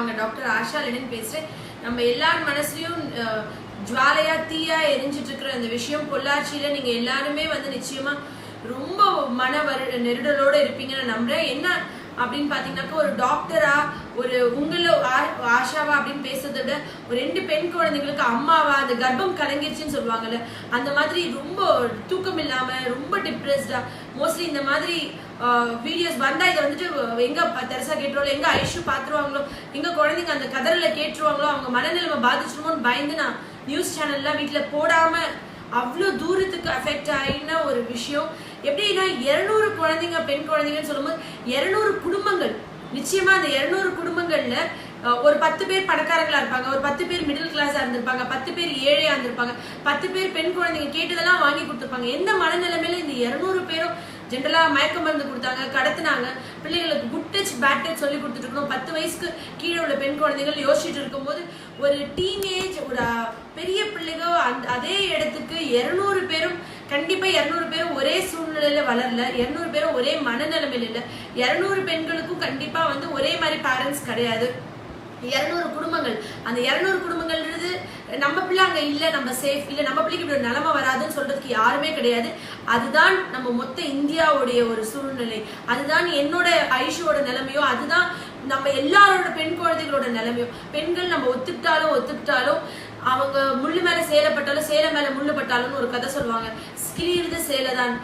உங்க doctor Asha Lenin பேசுறேன். நம்ம எல்லார் மனசுலயும் ஜுவாலையா தீயா எரிஞ்சிட்டு இருக்கிற அந்த விஷயம் பொள்ளாச்சியில நீங்க எல்லாருமே வந்து நிச்சயமா ரொம்ப மன வரு நெருடலோட இருப்பீங்கன்னு நம்புறேன். என்ன அப்படின்னு பாத்தீங்கன்னாக்கா ஒரு டாக்டரா ஒரு உங்கள ஆஷாவா அப்படின்னு பேசுறத விட ஒரு ரெண்டு பெண் குழந்தைங்களுக்கு அம்மாவா அந்த கர்ப்பம் கலங்கிருச்சுன்னு சொல்லுவாங்கல்ல அந்த மாதிரி ரொம்ப தூக்கம் இல்லாம ரொம்ப டிப்ரெஸ்டா மோஸ்ட்லி இந்த மாதிரி வீடியோஸ் வந்தால் இதை வந்துட்டு எங்கே தெரசா கேட்டுருவாங்களோ எங்கே ஐஷு பார்த்துருவாங்களோ எங்கே குழந்தைங்க அந்த கதறில் கேட்டுருவாங்களோ அவங்க மனநிலைமை பாதிச்சிருமோன்னு பயந்து நான் நியூஸ் சேனல்லாம் வீட்டில் போடாமல் அவ்வளோ தூரத்துக்கு அஃபெக்ட் ஆகின ஒரு விஷயம். எப்படின்னா இரநூறு குழந்தைங்க பெண் குழந்தைங்கன்னு சொல்லும்போது இரநூறு குடும்பங்கள். நிச்சயமாக அந்த இரநூறு குடும்பங்களில் ஒரு பத்து பேர் பணக்காரங்களா இருப்பாங்க ஒரு பத்து பேர் மிடில் கிளாஸா இருந்திருப்பாங்க பத்து பேர் ஏழையா இருந்திருப்பாங்க பத்து பேர் பெண் குழந்தைங்க கேட்டதெல்லாம் வாங்கி கொடுத்துருப்பாங்க. எந்த மனநிலைமையில இந்த இரநூறு பேரும் ஜென்ரலாக மயக்க மருந்து கொடுத்தாங்க கடத்துனாங்க. பிள்ளைங்களுக்கு குட் டச் பேட் டச் சொல்லி கொடுத்துட்டு இருக்கணும் பத்து வயசுக்கு கீழே உள்ள பெண் குழந்தைகள் யோசிச்சுட்டு இருக்கும்போது ஒரு டீனேஜ் ஒரு பெரிய பிள்ளைங்க அந்த அதே இடத்துக்கு இரநூறு பேரும் கண்டிப்பாக இரநூறு பேரும் ஒரே சூழ்நிலையில் வளரல இரநூறு பேரும் ஒரே மனநிலைமையில இல்லை. இரநூறு பெண்களுக்கும் கண்டிப்பாக வந்து ஒரே மாதிரி பேரண்ட்ஸ் கிடையாது. இரநூறு குடும்பங்கள். அந்த இரநூறு குடும்பங்கள்ன்றது நம்ம பிள்ளை அங்கே இல்லை நம்ம சேஃப் இல்லை நம்ம பிள்ளைக்கு இப்படி ஒரு நிலமை வராதுன்னு சொல்றதுக்கு யாருமே கிடையாது. அதுதான் நம்ம மொத்த இந்தியாவுடைய ஒரு சூழ்நிலை. அதுதான் என்னோட ஐஷுவோட நிலைமையோ அதுதான் நம்ம எல்லாரோட பெண் குழந்தைகளோட நிலைமையோ. பெண்கள் நம்ம ஒத்துக்கிட்டாலும் ஒத்துக்கிட்டாலும் அவங்க முள்ளு மேல சேலப்பட்டாலும் சேலை மேல முள்ளப்பட்டாலும்னு ஒரு கதை சொல்லுவாங்க. கிழியிறது சேலை தான்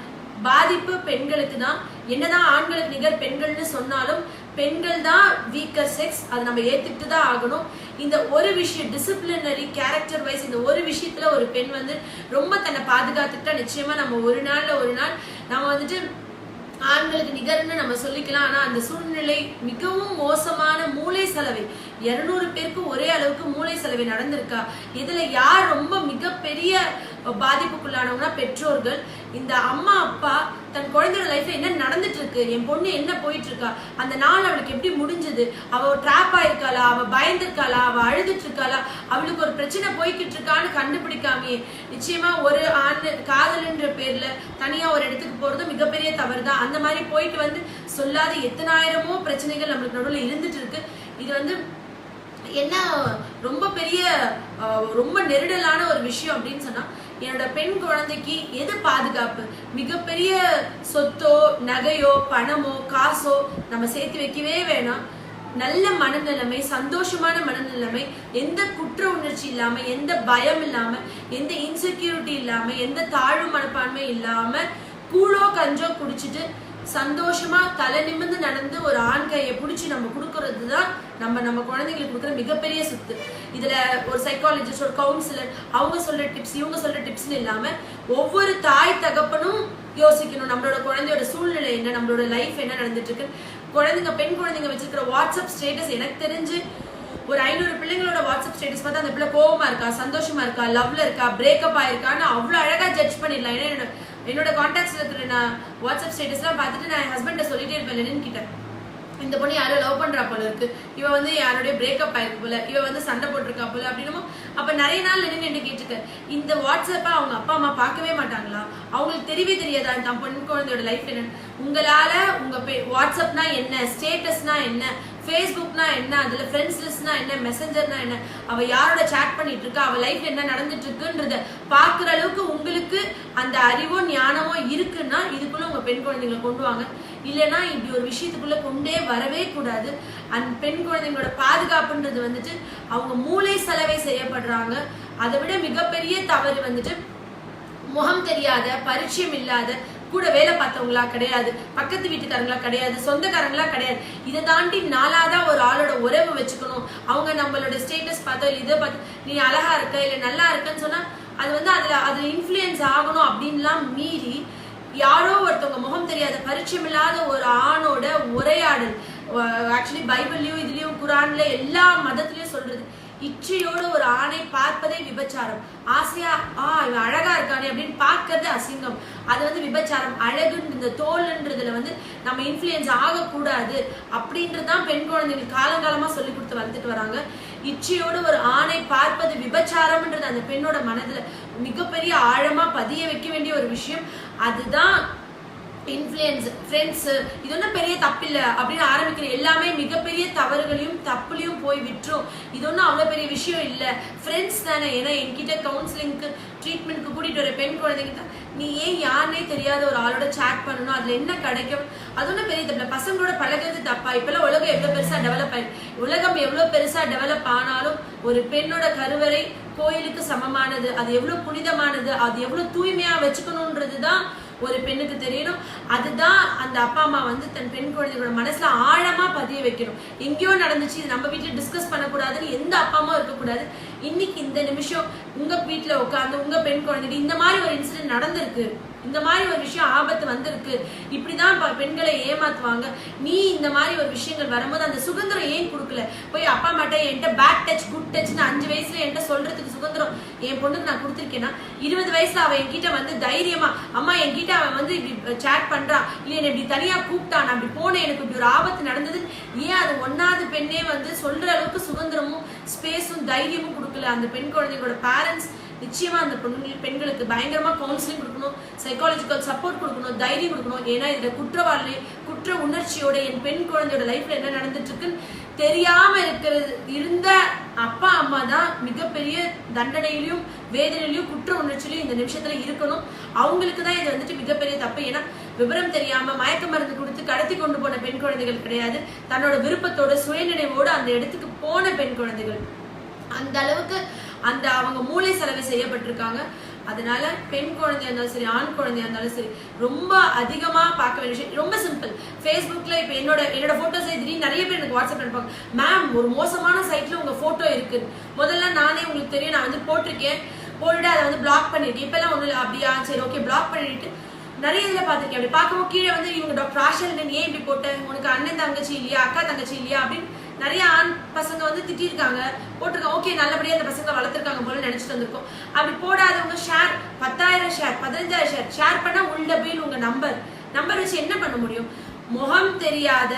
பாதிப்பு பெண்களுக்கு தான் என்னதான் ஆண்களுக்கு நிகர் பெண்கள்னு சொன்னாலும் பெண்கள் தான் வீக்கர் செக்ஸ் அது நம்ம ஏற்றுக்கிட்டு தான் ஆகணும். இந்த ஒரு விஷயம் டிசிப்ளினரி கேரக்டர் வைஸ் இந்த ஒரு விஷயத்துல ஒரு பெண் வந்து ரொம்ப தன்னை பாதுகாத்துட்டா நிச்சயமா நம்ம ஒரு நாள்ல ஒரு நாள் நம்ம வந்துட்டு ஆண்களுக்கு நிகர்னு நம்ம சொல்லிக்கலாம். ஆனா அந்த சூழ்நிலை மிகவும் மோசமான மூளை செலவை. இருநூறு பேருக்கு ஒரே அளவுக்கு மூளை செலவு நடந்திருக்கா? இதுல யார் ரொம்ப மிகப்பெரிய பாதிப்புக்குள்ளானவங்கன்னா பெற்றோர்கள். இந்த அம்மா அப்பா தன் குழந்தையோட லைஃப்ல என்ன நடந்துட்டு இருக்கு என் பொண்ணு என்ன போயிட்டு இருக்கா அந்த நாள் அவளுக்கு எப்படி முடிஞ்சது? அவ ட்ராப் ஆயிருக்காளா? அவ பயந்துருக்காளா? அவ அழுதுட்டு இருக்காளா அவளுக்கு ஒரு பிரச்சனை போய்கிட்டு இருக்கான்னு கண்டுபிடிக்காமே நிச்சயமா ஒரு ஆண் காதல்ன்ற பேர்ல தனியா ஒரு இடத்துக்கு போறது மிகப்பெரிய தவறு தான் அந்த மாதிரி போயிட்டு வந்து சொல்லாத எத்தனாயிரமோ பிரச்சனைகள் நம்மளுக்கு நடுவில் இருந்துட்டு இருக்கு இது வந்து என்ன ரொம்ப பெரிய ரொம்ப நெருடலான ஒரு விஷயம் அப்படின்னு சொன்னா என்னோட பெண் குழந்தைக்கு எது பாதுகாப்பு? மிகப்பெரிய சொத்தோ நகையோ பணமோ காசோ நம்ம சேர்த்து வைக்கவே வேணாம். நல்ல மனநிலைமை சந்தோஷமான மனநிலைமை எந்த குற்ற உணர்ச்சி இல்லாம எந்த பயம் இல்லாம எந்த இன்செக்யூரிட்டி இல்லாம எந்த தாழ்வு மனப்பான்மை இல்லாம கூழோ கஞ்சோ குடிச்சிட்டு சந்தோஷமா தலை நிமிர்ந்து நடந்து ஒரு ஆண் கையை பிடிச்சி நம்ம கொடுக்கறது தான் நம்ம நம்ம குழந்தைங்களுக்கு கொடுக்குற மிகப்பெரிய சொத்து. இதுல ஒரு சைக்காலஜிஸ்ட் ஒரு கவுன்சிலர் அவங்க சொல்ற டிப்ஸ் இவங்க சொல்ற டிப்ஸ்னு இல்லாம ஒவ்வொரு தாய் தகப்பனும் யோசிக்கணும் நம்மளோட குழந்தையோட சூழ்நிலை என்ன நம்மளோட லைஃப் என்ன நடந்துட்டு இருக்கு குழந்தைங்க பெண் குழந்தைங்க வச்சிருக்கிற வாட்ஸ்அப் ஸ்டேட்டஸ் எனக்கு தெரிஞ்சு ஒரு ஐநூறு பிள்ளைங்களோட வாட்ஸ்அப் ஸ்டேட்டஸ் பார்த்தா அந்த பிள்ளை கோவமா இருக்கா சந்தோஷமா இருக்கா லவ்ல இருக்கா பிரேக்கப் ஆயிருக்கான்னு அவ்வளவு அழகா ஜட்ஜ் பண்ணிடலாம். ஏன்னா என்னோட என்னோட இருக்கிற நான் வாட்ஸ்அப் ஸ்டேட்டஸ்லாம் பார்த்துட்டு நான் என் ஹஸ்பண்ட சொல்லிட்டே இருப்பேன் லெனின் கிட்ட. இந்த பொண்ணு யாரோ லவ் பண்றா போல இருக்கு. இவ வந்து யாரோடய பிரேக்கப் ஆயிருக்கு போல. இவ வந்து சண்டை போட்டிருக்கா போல. அப்படின்னு அப்ப நிறைய நாள் நின்று என்ன கேட்டிருக்கேன் இந்த வாட்ஸ்அப்பை அவங்க அப்பா அம்மா பார்க்கவே மாட்டாங்களா? அவங்களுக்கு தெரியவே தெரியாதா தன் பொண்ணு குழந்தையோட லைஃப் என்னன்னு. உங்களால உங்க பே- வாட்ஸ்அப்னா என்ன? ஸ்டேட்டஸ்னா என்ன? ஃபேஸ்புக்னா என்ன? அதுல ஃப்ரெண்ட்ஸ் லிஸ்ட்னா என்ன? மெசஞ்சர்னா என்ன? அவ யாரோட சேட் பண்ணிட்டு இருக்கா அவ லைஃப் என்ன நடந்துட்டு இருக்குன்றத பாக்குற அளவுக்கு உங்களுக்கு அந்த அறிவோ ஞானமோ இருக்குன்னா இதுக்குள்ள உங்க பெண் குழந்தைங்களை கொண்டு வாங்க. இல்லைன்னா இப்படி ஒரு விஷயத்துக்குள்ள கொண்டே வரவே கூடாது. அந்த பெண் குழந்தைங்களோட பாதுகாப்புன்றது வந்துட்டு அவங்க மூளை செலவை செய்யப்படுறாங்க. அதை விட மிகப்பெரிய தவறு வந்துட்டு முகம் தெரியாத பரிச்சயம் இல்லாத கூட வேலை பார்த்தவங்களா கிடையாது பக்கத்து வீட்டுக்காரங்களா கிடையாது சொந்தக்காரங்களா கிடையாது. இதை தாண்டி நாளாதா ஒரு ஆளோட உறவு வச்சுக்கணும். அவங்க நம்மளோட ஸ்டேட்டஸ் பார்த்தோ இல்லை இதை பார்த்து நீ அழகா இருக்க இல்லை நல்லா இருக்கன்னு சொன்னா அது வந்து அதுல அது இன்ஃப்ளூயன்ஸ் ஆகணும் அப்படின்லாம் மீறி யாரோ ஒருத்தவங்க முகம் தெரியாத பரிச்சயம் இல்லாத ஒரு ஆணோட உரையாடல். ஆக்சுவலி பைபிள்லயும் இதுலயும் குரான்ல எல்லா மதத்திலயும் சொல்றது. இச்சையோடு ஒரு ஆணை பார்ப்பதே விபச்சாரம். ஆசையா ஆ இவன் அழகா இருக்கானே அப்படின்னு பார்க்கறது அசிங்கம். அது வந்து விபச்சாரம். அழகுன்ற இந்த தோல்ன்றதுல வந்து நம்ம இன்ஃப்ளூயன்ஸ் ஆகக்கூடாது அப்படின்றது தான் பெண் குழந்தைகள் காலங்காலமா சொல்லி கொடுத்து வளர்த்துட்டு வராங்க. இச்சையோடு ஒரு ஆணை பார்ப்பது விபச்சாரம்ன்றது அந்த பெண்ணோட மனதுல மிகப்பெரிய ஆழமா பதிய வைக்க வேண்டிய ஒரு விஷயம். அதுதான் இன்ஃப்ளூயன்ஸ் ஃப்ரெண்ட்ஸு இது ஒன்றும் பெரிய தப்பில்லை அப்படின்னு ஆரம்பிக்கிற எல்லாமே மிகப்பெரிய தவறுகளையும் தப்புலையும் போய் விட்டுரும். இது ஒன்றும் அவ்வளோ பெரிய விஷயம் இல்லை. ஃப்ரெண்ட்ஸ் தானே. ஏன்னா என்கிட்ட கவுன்சிலிங்க்கு ட்ரீட்மெண்ட்க்கு கூட்டிகிட்டு வர பெண் குழந்தைங்கிட்ட நீ ஏன் யாருனே தெரியாத ஒரு ஆளோட சேட் பண்ணணும்? அதில் என்ன கிடைக்கும்? அது ஒன்றும் பெரிய தப்பில்லை. பசங்களோட பழகிறது தப்பா? இப்போல்லாம் உலகம் எவ்வளோ பெருசாக டெவலப் ஆகி உலகம் எவ்வளோ பெருசாக டெவலப் ஆனாலும் ஒரு பெண்ணோட கருவறை கோயிலுக்கு சமமானது அது எவ்வளோ புனிதமானது அது எவ்வளோ தூய்மையாக வச்சுக்கணுன்றது தான் ஒரு பெண்ணுக்கு தெரியணும். அதுதான் அந்த அப்பா அம்மா வந்து தன் பெண் குழந்தைகளோட மனசுல ஆழமா பதிய வைக்கணும். எங்கேயோ நடந்துச்சு இது நம்ம வீட்டுல டிஸ்கஸ் பண்ணக்கூடாதுன்னு எந்த அப்பா அம்மாவும் இருக்கக்கூடாது. இன்னைக்கு இந்த நிமிஷம் உங்க வீட்டுல உட்காந்து உங்க பெண் குழந்தைக்கு இந்த மாதிரி ஒரு இன்சிடென்ட் நடந்திருக்கு. இந்த மாதிரி ஒரு விஷயம் ஆபத்து வந்திருக்கு. இப்படிதான் பெண்களை ஏமாத்துவாங்க. நீ இந்த மாதிரி ஒரு விஷயங்கள் வரும்போது அந்த சுதந்திரம் ஏன் கொடுக்கல? போய் அப்பா அம்மாட்ட என்கிட்ட பேட் டச் குட் டச்னு அஞ்சு வயசுல என்கிட்ட சொல்றதுக்கு சுதந்திரம் என் பொண்ணுக்கு நான் கொடுத்துருக்கேன்னா இருபது வயசுல அவன் என்கிட்ட வந்து தைரியமா அம்மா என்கிட்ட அவன் வந்து இப்படி சேட் பண்றான் இல்லை என்னை இப்படி தனியா கூப்பிட்டான்? அப்படி போனேன். எனக்கு இப்படி ஒரு ஆபத்து நடந்தது. ஏன் அது ஒன்னாவது பெண்ணே வந்து சொல்ற அளவுக்கு சுதந்திரமும் ஸ்பேஸும் தைரியமும் கொடுக்கல அந்த பெண் குழந்தைகளோட பேரண்ட்ஸ் நிச்சயமா அந்த பொண்ணுங்களுக்கு பெண்களுக்கு பயங்கரமா கவுன்சிலிங் கொடுக்கணும் சைக்காலஜிக்கல் சப்போர்ட் கொடுக்கணும் தைரியம் கொடுக்கணும். ஏன்னா இதுல குற்றவாளி குற்ற உணர்ச்சியோட என் பெண் குழந்தையோட லைஃப்ல என்ன நடந்துட்டு இருக்குன்னு தெரியாம இருக்கிறது இருந்த அப்பா அம்மா தான் மிகப்பெரிய தண்டனையிலையும் வேதனையிலையும் குற்ற உணர்ச்சியிலையும் இந்த நிமிஷத்துல இருக்கணும். அவங்களுக்கு தான் இது வந்துட்டு மிகப்பெரிய தப்பு. ஏன்னா விவரம் தெரியாம மயக்க மருந்து கொடுத்து கடத்தி கொண்டு போன பெண் குழந்தைகள் கிடையாது. தன்னோட விருப்பத்தோட சுயநினைவோடு அந்த இடத்துக்கு போன பெண் குழந்தைகள். அந்த அளவுக்கு அந்த அவங்க மூளை செலவு செய்யப்பட்டிருக்காங்க. அதனால பெண் குழந்தையா இருந்தாலும் சரி ஆண் குழந்தையா இருந்தாலும் சரி ரொம்ப அதிகமா பார்க்க வேண்டிய விஷயம். ரொம்ப சிம்பிள் ஃபேஸ்புக்ல இப்போ என்னோட என்னோட போட்டோஸ் திடீர்னு நிறைய பேர் எனக்கு வாட்ஸ்அப் அனுப்பாங்க மேம் ஒரு மோசமான சைட்ல உங்க போட்டோ இருக்கு. முதல்ல நானே உங்களுக்கு தெரியும். நான் வந்து போட்டிருக்கேன். போட்டுட்டு அதை வந்து பிளாக் பண்ணிருக்கேன். இப்பெல்லாம் ஒன்றும் இல்லை. அப்படியா? சரி ஓகே பிளாக் பண்ணிட்டு நிறைய இதுல பார்த்துருக்கேன். அப்படி பார்க்கும்போது கீழே வந்து இவங்க டாக்டர் ஆஷல் ஏன் இப்படி போட்டேன் உனக்கு அண்ணன் தங்கச்சி இல்லையா? அக்கா தங்கச்சி இல்லையா? அப்படின்னு நிறைய ஆண் பசங்க வந்து திட்டிருக்காங்க. போட்டிருக்காங்க ஓகே நல்லபடியா அந்த பசங்க வளர்த்துருக்காங்க போல நினைச்சிட்டு வந்திருக்கோம். அப்படி போடாதவங்க ஷேர் பத்தாயிரம் ஷேர் பதினஞ்சாயிரம் ஷேர் ஷேர் பண்ணா உள்ள பில் உங்க நம்பர் நம்பர் வச்சு என்ன பண்ண முடியும்? முகம் தெரியாத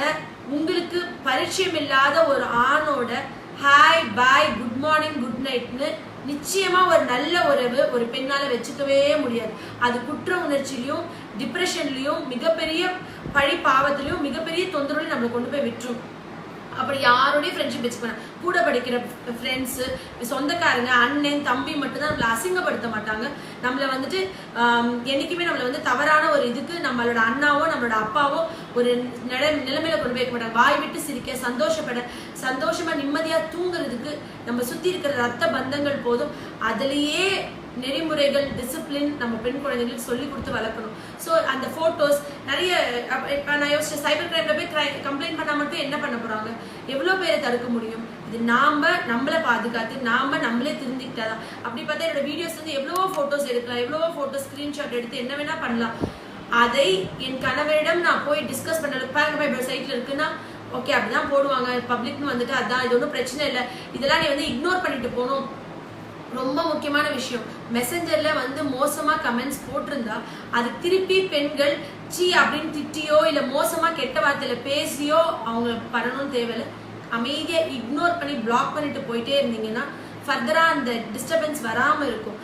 உங்களுக்கு பரிச்சயம் இல்லாத ஒரு ஆணோட hi bye good morning good நைட்னு நிச்சயமா ஒரு நல்ல உறவு ஒரு பெண்ணால வச்சுக்கவே முடியாது. அது குற்ற உணர்ச்சியிலையும் டிப்ரெஷன்லயும் மிகப்பெரிய பழி பாவத்திலையும் மிகப்பெரிய தொந்தரவுலையும் நம்மளை கொண்டு போய் விட்டுரும். அப்படி யாரோடய ஃப்ரெண்ட்ஷிப் வச்சுக்கணும் கூட படிக்கிற ஃப்ரெண்ட்ஸு சொந்தக்காரங்க அண்ணன் தம்பி மட்டும்தான் நம்மளை அசிங்கப்படுத்த மாட்டாங்க. நம்மளை வந்துட்டு என்றைக்குமே என்னைக்குமே நம்மளை வந்து தவறான ஒரு இதுக்கு நம்மளோட அண்ணாவோ நம்மளோட அப்பாவோ ஒரு நில நிலைமையில கொண்டு போய் மாட்டாங்க வாய் விட்டு சிரிக்க சந்தோஷப்பட சந்தோஷமா நிம்மதியா தூங்குறதுக்கு நம்ம சுத்தி இருக்கிற ரத்த பந்தங்கள் போதும். அதுலயே நெறிமுறைகள் டிசிப்ளின் நம்ம பெண் குழந்தைங்களுக்கு சொல்லி கொடுத்து வளர்க்கணும். ஸோ அந்த ஃபோட்டோஸ் நிறைய நான் யோசிச்சேன் சைபர் கிரைம்ல போய் கிரை கம்ப்ளைண்ட் பண்ணால் மட்டும் என்ன பண்ண போகிறாங்க எவ்வளோ பேரை தடுக்க முடியும்? இது நாம் நம்மளை பாதுகாத்து நாம் நம்மளே திருந்திக்கிட்டாதான். அப்படி பார்த்தா என்னோட வீடியோஸ் வந்து எவ்வளவோ ஃபோட்டோஸ் எடுக்கலாம் எவ்வளவோ ஃபோட்டோ ஸ்க்ரீன்ஷாட் எடுத்து என்ன வேணால் பண்ணலாம். அதை என் கணவரிடம் நான் போய் டிஸ்கஸ் பண்ணல பாருங்க இப்ப இருக்குன்னா ஓகே அப்படிதான் போடுவாங்க. பப்ளிக்னு வந்துட்டு அதான் இது ஒன்றும் பிரச்சனை இல்லை. இதெல்லாம் நீ வந்து இக்னோர் பண்ணிட்டு போகணும். ரொம்ப முக்கியமான விஷயம். மெசஞ்சர்ல வந்து மோசமா கமெண்ட்ஸ் போட்டிருந்தா அது திருப்பி பெண்கள் சீ அப்படின்னு திட்டியோ இல்ல மோசமா கெட்ட வார்த்தையில பேசியோ அவங்க பண்ணணும்னு தேவையில்ல. அமைதியா இக்னோர் பண்ணி பிளாக் பண்ணிட்டு போயிட்டே இருந்தீங்கன்னா ஃபர்தரா அந்த டிஸ்டர்பன்ஸ் வராம இருக்கும்.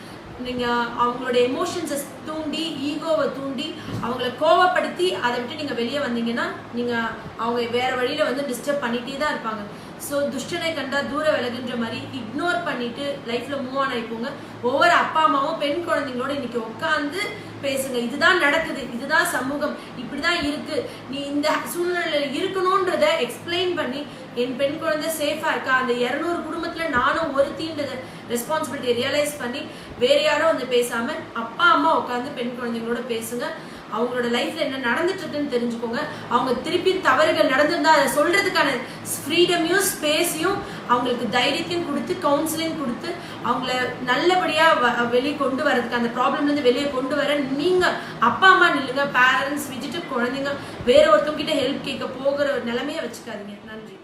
நீங்கள் அவங்களோட எமோஷன்ஸை தூண்டி ஈகோவை தூண்டி அவங்கள கோவப்படுத்தி அதை விட்டு நீங்கள் வெளியே வந்தீங்கன்னா நீங்கள் அவங்க வேறு வழியில் வந்து டிஸ்டர்ப் பண்ணிகிட்டே தான் இருப்பாங்க. ஸோ துஷ்டனை கண்டா தூர விலகுன்ற மாதிரி இக்னோர் பண்ணிட்டு லைஃப்பில் மூவ் ஆன் ஆகிப்போங்க ஒவ்வொரு அப்பா அம்மாவும் பெண் குழந்தைங்களோட இன்னைக்கு உட்காந்து பேசுங்க. இதுதான் நடக்குது. இதுதான் சமூகம். இப்படிதான் இருக்கு. நீ இந்த சூழ்நிலையில் இருக்கணும்ன்றத எக்ஸ்பிளைன் பண்ணி என் பெண் குழந்தை சேஃபா இருக்கா? அந்த இரநூறு குடும்பத்தை நானும் ஒருத்தின்றத ரெஸ்பான்சிபிலிட்டி ரியலைஸ் பண்ணி வேற யாரும் வந்து பேசாம அப்பா அம்மா உட்காந்து பெண் குழந்தைங்களோட பேசுங்க. அவங்களோட லைஃப்ல என்ன நடந்துட்டு இருக்குன்னு தெரிஞ்சுக்கோங்க. அவங்க திருப்பி தவறுகள் நடந்திருந்தா அதை சொல்றதுக்கான ஃப்ரீடமையும் ஸ்பேஸையும் அவங்களுக்கு தைரியத்தையும் கொடுத்து கவுன்சிலிங் கொடுத்து அவங்கள நல்லபடியா வெளியே கொண்டு வரதுக்கு அந்த ப்ராப்ளம்ல இருந்து வெளியே கொண்டு வர நீங்க அப்பா அம்மா நில்லுங்க. பேரண்ட்ஸ் விஜிட்டு குழந்தைங்க வேற ஒருத்தவங்க கிட்ட ஹெல்ப் கேட்க போகிற ஒரு நிலைமைய வச்சுக்காதீங்க. நன்றி.